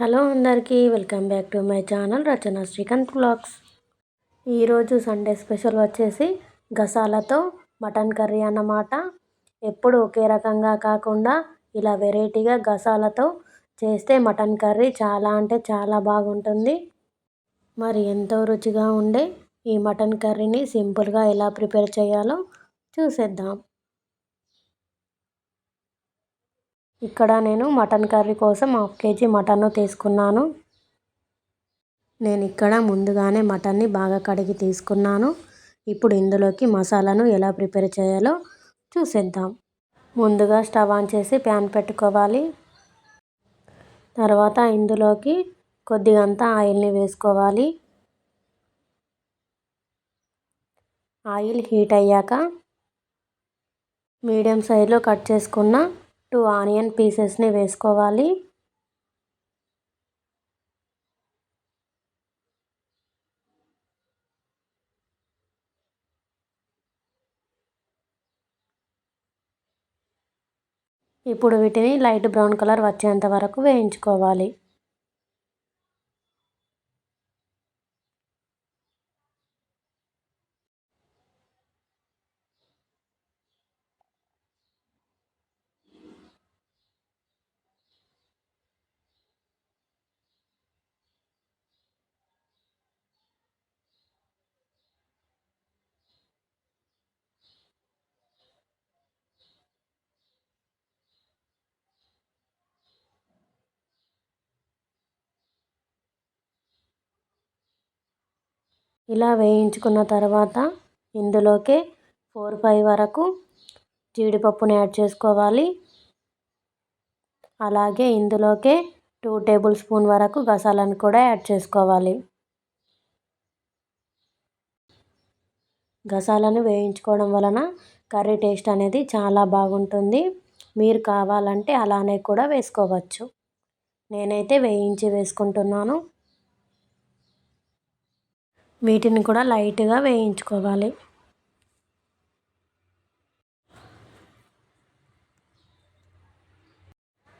Hello అందరికీ welcome back to my channel Rachana Srikanth blogs. ఈరోజు Sunday special వచ్చేసి గసాలతో మటన్ కర్రీ అన్నమాట. ఎప్పుడు ఒకే రకంగా కాకుండా ఇలా వెరైటీగా గసాలతో చేస్తే మటన్ కర్రీ చాలా అంటే చాలా బాగుంటుంది. మరి ఎంతో రుచిగా ఉండే ఈ మటన్ కర్రీని సింపుల్గా ఎలా ప్రిపేర్ చేయాలో చూసేద్దాం. ఇక్కడ నేను మటన్ కర్రీ కోసం హాఫ్ కేజీ మటన్ తీసుకున్నాను. నేను ఇక్కడ ముందుగానే మటన్ని బాగా కడిగి తీసుకున్నాను. ఇప్పుడు ఇందులోకి మసాలాను ఎలా ప్రిపేర్ చేయాలో చూసేద్దాం. ముందుగా స్టవ్ ఆన్ చేసి ప్యాన్ పెట్టుకోవాలి. తర్వాత ఇందులోకి కొద్దిగంత ఆయిల్ని వేసుకోవాలి. ఆయిల్ హీట్ అయ్యాక మీడియం సైజులో కట్ చేసుకున్న టూ ఆనియన్ పీసెస్ని వేసుకోవాలి. ఇప్పుడు వీటిని లైట్ బ్రౌన్ కలర్ వచ్చేంత వరకు వేయించుకోవాలి. ఇలా వేయించుకున్న తర్వాత ఇందులోకి ఫోర్ ఫైవ్ వరకు జీడిపప్పుని యాడ్ చేసుకోవాలి. అలాగే ఇందులోకే టూ టేబుల్ స్పూన్ వరకు గసాలను కూడా యాడ్ చేసుకోవాలి. గసాలను వేయించుకోవడం వలన కర్రీ టేస్ట్ అనేది చాలా బాగుంటుంది. మీరు కావాలంటే అలానే కూడా వేసుకోవచ్చు. నేనైతే వేయించి వేసుకుంటున్నాను. వీటిని కూడా లైట్గా వేయించుకోవాలి.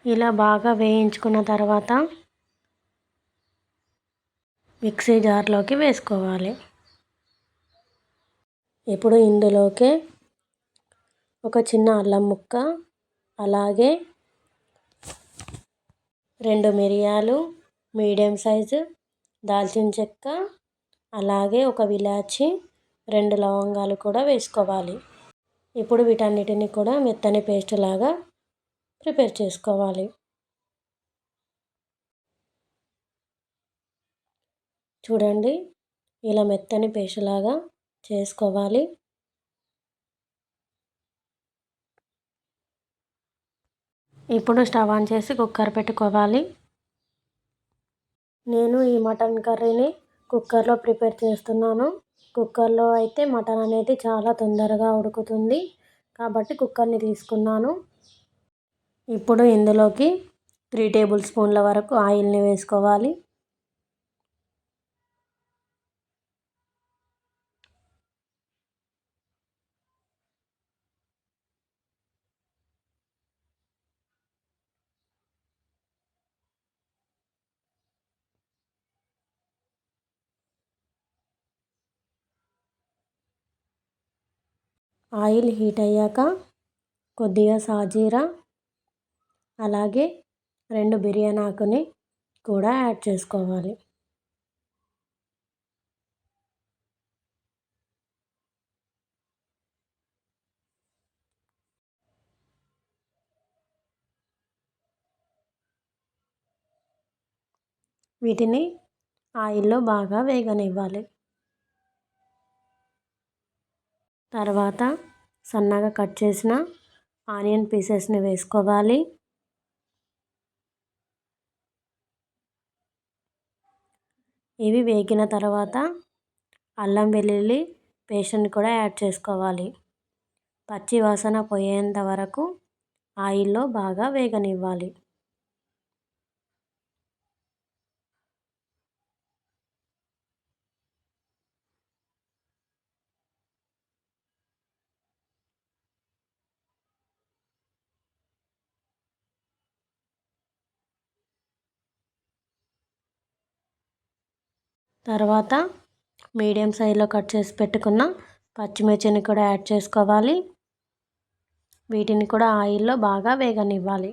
ఇలా బాగా వేయించుకున్న తర్వాత మిక్సీ జార్లోకి వేసుకోవాలి. ఇప్పుడు ఇందులోకి ఒక చిన్న అల్లం ముక్క అలాగే రెండు మిరియాలు మీడియం సైజు దాల్చిన చెక్క అలాగే ఒక విలాచి రెండు లవంగాలు కూడా వేసుకోవాలి. ఇప్పుడు వీటన్నిటిని కూడా మెత్తని పేస్ట్ లాగా ప్రిపేర్ చేసుకోవాలి. చూడండి ఇలా మెత్తని పేస్ట్ లాగా చేసుకోవాలి. ఇప్పుడు స్టవ్ ఆన్ చేసి కుక్కర్ పెట్టుకోవాలి. నేను ఈ మటన్ కర్రీని కుక్కర్లో ప్రిపేర్ చేస్తున్నాను. కుక్కర్లో అయితే మటన్ అనేది చాలా తొందరగా ఉడుకుతుంది. కాబట్టి కుక్కర్ని తీసుకున్నాను. ఇప్పుడు ఇందులోకి త్రీ టేబుల్ స్పూన్ల వరకు ఆయిల్ని వేసుకోవాలి. ఆయిల్ హీట్ అయ్యాక కొద్దిగా సాజీరా అలాగే రెండు బిర్యానీ ఆకుని కూడా యాడ్ చేసుకోవాలి. వీటిని ఆయిల్లో బాగా వేగనివ్వాలి. తర్వాత సన్నగా కట్ చేసిన ఆనియన్ పీసెస్ని వేసుకోవాలి. ఇవి వేగిన తర్వాత అల్లం వెల్లుల్లి పేస్ట్ని కూడా యాడ్ చేసుకోవాలి. పచ్చి వాసన పోయేంత వరకు ఆయిల్లో బాగా వేగనివ్వాలి. తర్వాత మీడియం సైజులో కట్ చేసి పెట్టుకున్న పచ్చిమిర్చిని కూడా యాడ్ చేసుకోవాలి. వీటిని కూడా ఆయిల్లో బాగా వేగనివ్వాలి.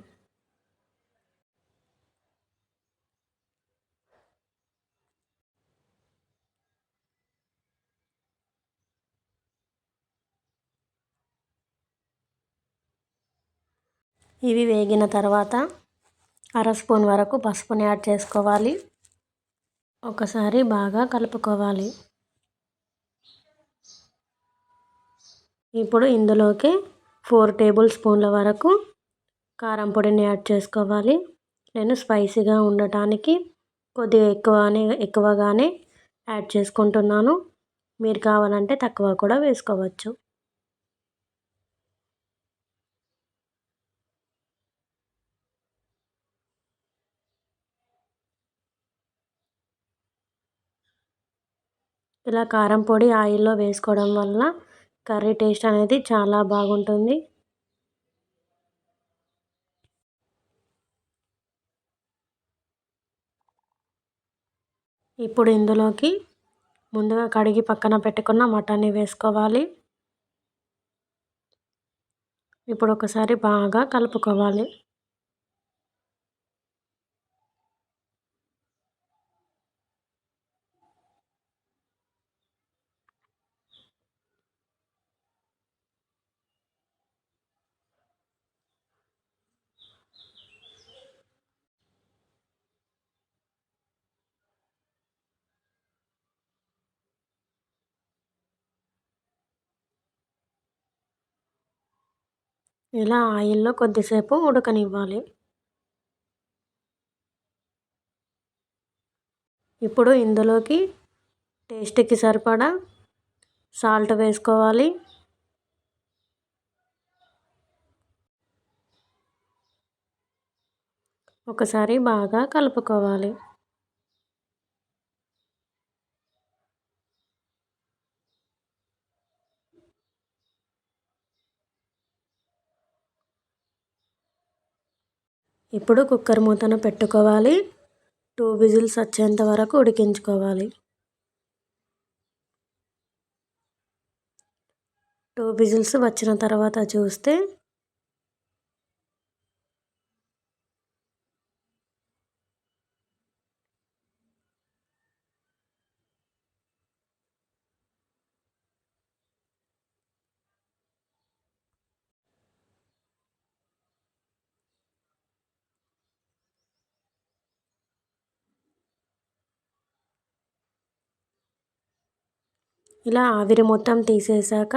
ఇవి వేగిన తర్వాత అర స్పూన్ వరకు పసుపుని యాడ్ చేసుకోవాలి. ఒకసారి బాగా కలుపుకోవాలి. ఇప్పుడు ఇందులోకి ఫోర్ టేబుల్ స్పూన్ల వరకు కారం పొడిని యాడ్ చేసుకోవాలి. నేను స్పైసీగా ఉండటానికి కొద్దిగా ఎక్కువనే ఎక్కువగానే యాడ్ చేసుకుంటున్నాను. మీరు కావాలంటే తక్కువ కూడా వేసుకోవచ్చు. ఇలా కారం పొడి ఆయిల్లో వేసుకోవడం వల్ల కర్రీ టేస్ట్ అనేది చాలా బాగుంటుంది. ఇప్పుడు ఇందులోకి ముందుగా కడిగి పక్కన పెట్టుకున్న మటన్ని వేసుకోవాలి. ఇప్పుడు ఒకసారి బాగా కలుపుకోవాలి. ఇలా ఆయిల్లో కొద్దిసేపు ఉడకనివ్వాలి. ఇప్పుడు ఇందులోకి టేస్ట్కి సరిపడా సాల్ట్ వేసుకోవాలి. ఒకసారి బాగా కలుపుకోవాలి. ఇప్పుడు కుక్కర్ మూతను పెట్టుకోవాలి. టూ విజిల్స్ వచ్చేంత వరకు ఉడికించుకోవాలి. టూ విజిల్స్ వచ్చిన తర్వాత చూస్తే ఇలా ఆవిరి మొత్తం తీసేసాక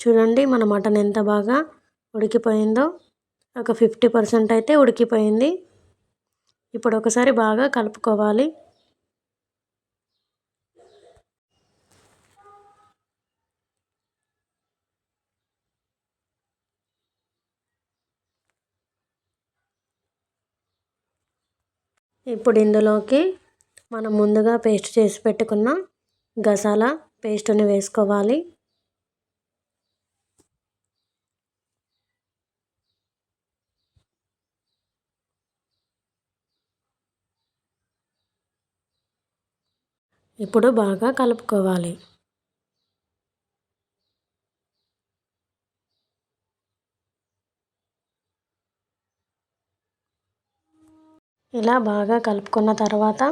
చూడండి మన మటన్ ఎంత బాగా ఉడికిపోయిందో. ఒక ఫిఫ్టీ పర్సెంట్ అయితే ఉడికిపోయింది. ఇప్పుడు ఒకసారి బాగా కలుపుకోవాలి. ఇప్పుడు ఇందులోకి మనం ముందుగా పేస్ట్ చేసి పెట్టుకున్న గసాల పేస్ట్ని వేసుకోవాలి. ఇప్పుడు బాగా కలుపుకోవాలి. ఇలా బాగా కలుపుకున్న తర్వాత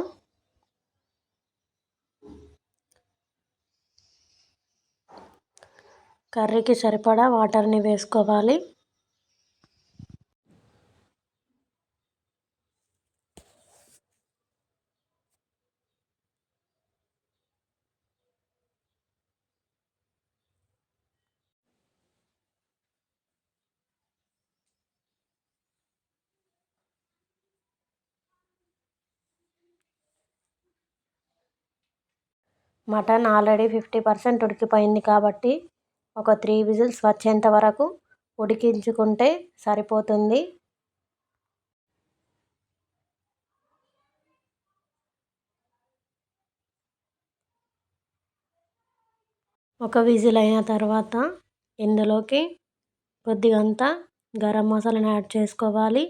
కర్రీకి సరిపడా వాటర్ని వేసుకోవాలి. మటన్ ఆల్రెడీ ఫిఫ్టీ పర్సెంట్ ఉడికిపోయింది కాబట్టి ఒక త్రీ విజిల్స్ వచ్చేంత వరకు ఉడికించుకుంటే సరిపోతుంది. ఒక విజిల్ అయిన తర్వాత ఇందులోకి కొద్దిగంత గరం మసాలాను యాడ్ చేసుకోవాలి.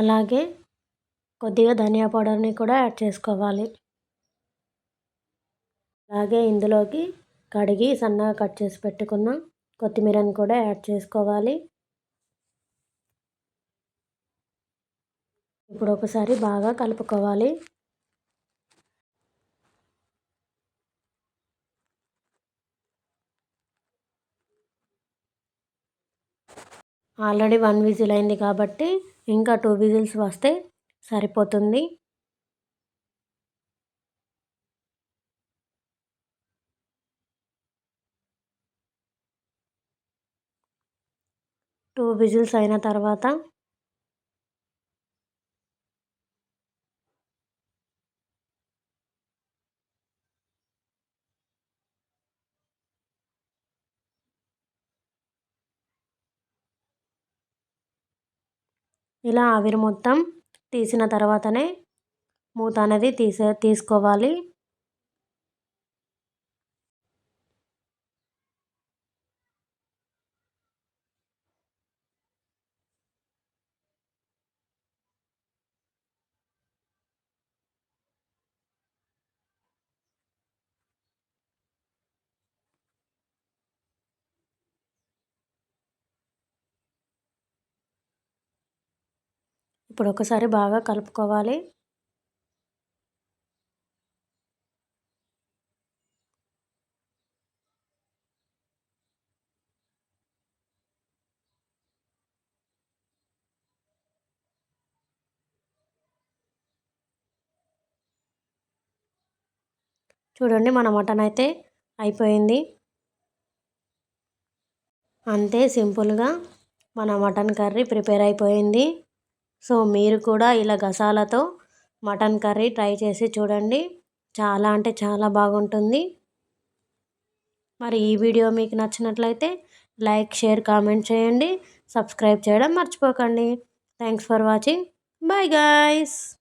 అలాగే కొద్దిగా ధనియా పౌడర్ని కూడా యాడ్ చేసుకోవాలి. అలాగే ఇందులోకి కడిగి సన్నగా కట్ చేసి పెట్టుకున్న కొత్తిమీరని కూడా యాడ్ చేసుకోవాలి. ఇప్పుడు ఒకసారి బాగా కలుపుకోవాలి. ఆల్రెడీ వన్ విజిల్ అయింది కాబట్టి ఇంకా టూ విజిల్స్ వస్తే సరిపోతుంది. టూ విజిల్స్ అయిన తర్వాత ఇలా ఆవిరి మొత్తం తీసిన తర్వాతనే మూత అనేది తీసే తీసుకోవాలి. ఇప్పుడు ఒకసారి బాగా కలుపుకోవాలి. చూడండి మన మటన్ అయితే అయిపోయింది. అంతే సింపుల్గా మన మటన్ కర్రీ ప్రిపేర్ అయిపోయింది. సో మీరు కూడా ఇలా గసాలతో మటన్ కర్రీ ట్రై చేసి చూడండి. చాలా అంటే చాలా బాగుంటుంది. మరి ఈ వీడియో మీకు నచ్చినట్లయితే లైక్ షేర్ కామెంట్ చేయండి. సబ్స్క్రైబ్ చేయడం మర్చిపోకండి. Thanks for watching. Bye guys.